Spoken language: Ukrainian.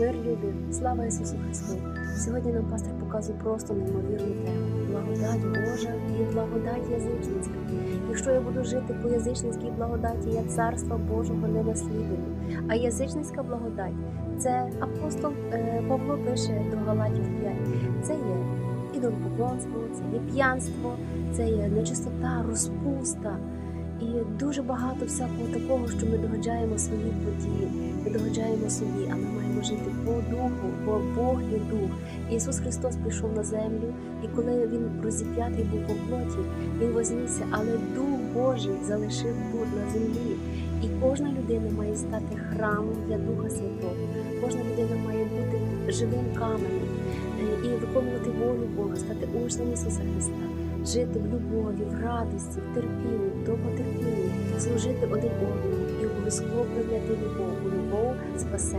Мир любі, слава Ісусу Христу! Сьогодні нам пастор показує просто неймовірну тему благодать Божа і благодать язичницька. Якщо я буду жити по язичницькій благодаті, я царства Божого не наслідую. А язичницька благодать це апостол е, Павло пише до Галатів 5. Це є ідолопоклонство, це є п'янство, це є нечистота, розпуста. І дуже багато всякого такого, що ми догоджаємо своїй події, ми догоджаємо собі, а ми маємо жити по духу, бо Бог є дух. Ісус Христос прийшов на землю, і коли Він розіп'ятий був по плоті, Він вознісся, але Дух Божий залишив тут на землі. І кожна людина має стати храмом для Духа Святого. Кожна людина має бути живим каменем е, і виконувати волю Бога, стати учнем Ісуса Христа жити в любові, в радості, в терпінні, в довготерпінні, служити один одному і обов'язково прийняти любов, бо любов спасе.